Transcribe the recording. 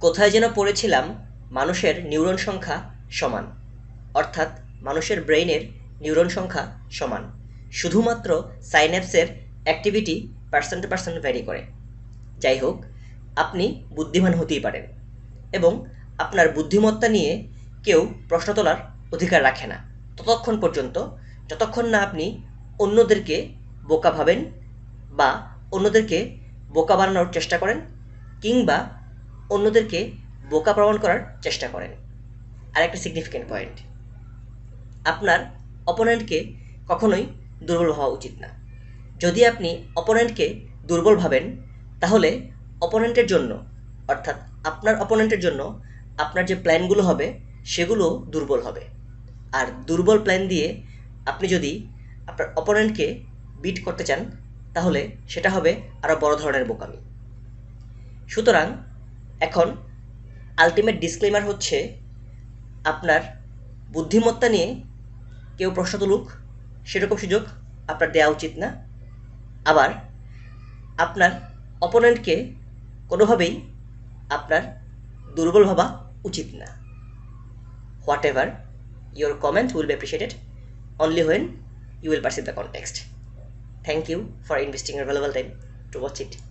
কোথায় যেন পড়েছিলাম, মানুষের নিউরন সংখ্যা সমান। অর্থাৎ মানুষের ব্রেইনের নিউরন সংখ্যা সমান। শুধুমাত্র সাইন্যাপসের activity person to person vary করে। যাই হোক, আপনি বুদ্ধিমান হতেই পারেন এবং আপনার বুদ্ধিমত্তা নিয়ে কেউ প্রশ্ন তোলার অধিকার রাখে না। ততক্ষণ পর্যন্ত, যতক্ষণ না আপনি অন্যদেরকে বোকা ভাবেন বা অন্যদেরকে বোকা বানানোর চেষ্টা করেন কিংবা অন্যদেরকে বোকা প্রমাণ করার চেষ্টা করেন। আর একটা সিগনিফিক্যান্ট পয়েন্ট আপনার অপোনেন্টকে কখনোই দুর্বল হওয়া উচিত না। যদি আপনি অপোনেন্টকে দুর্বল ভাবেন, তাহলে অপোনেন্টের জন্য, অর্থাৎ আপনার অপোনেন্টের জন্য আপনার যে প্ল্যানগুলো হবে, সেগুলো দুর্বল হবে। আর দুর্বল প্ল্যান দিয়ে আপনি যদি আপনার অপোনেন্টকে বিট করতে চান, তাহলে সেটা হবে আরও বড় ধরনের বোকামি। সুতরাং এখন আলটিমেট ডিসক্লেমার হচ্ছে আপনার বুদ্ধিমত্তা নিয়ে কেউ প্রশ্ন তুলুক, সেরকম সুযোগ আপনার দেওয়া উচিত না আবার আপনার অপোনেন্টকে কোনোভাবেই আপনার দুর্বল ভাবা উচিত না whatever your comment will be appreciated only when will perceive the context. Thank you for investing your valuable time to watch it.